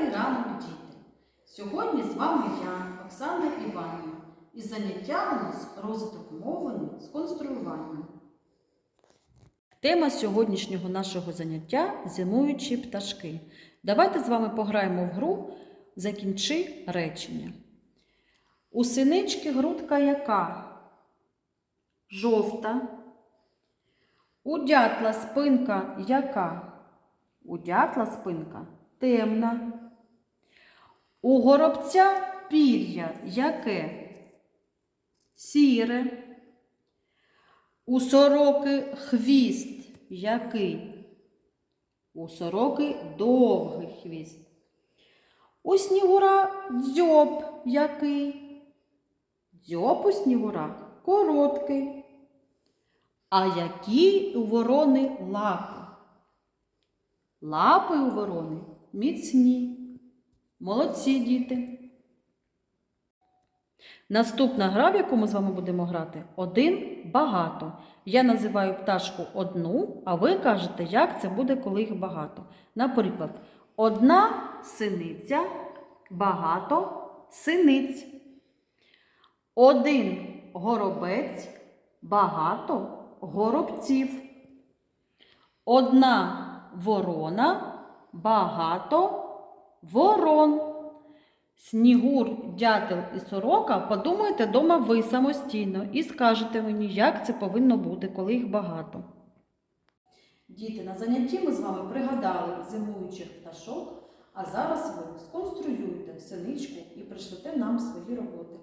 Добрий ранок, діти! Сьогодні з вами я, Оксана Іванівна, і заняття у нас розвиток мовлення з конструюванням. Тема сьогоднішнього нашого заняття зимуючі пташки. Давайте з вами пограємо в гру Закінчи речення. У синички грудка яка? Жовта. У дятла спинка яка? У дятла спинка темна. У горобця пір'я яке? Сіре. У сороки хвіст який? У сороки довгий хвіст. У снігура дзьоб який? Дзьоб у снігура короткий. А які у ворони лапи? Лапи у ворони міцні. Молодці діти. Наступна гра, в яку ми з вами будемо грати, один багато. Я називаю пташку одну, а ви кажете, як це буде, коли їх багато. Наприклад, одна синиця, багато синиць. Один горобець, багато горобців. Одна ворона, багато ворон. Снігур, дятел і сорока, подумайте дома ви самостійно і скажете мені, як це повинно бути, коли їх багато. Діти, на занятті ми з вами пригадали зимуючих пташок, а зараз ви сконструюєте синичку і пришлете нам свої роботи.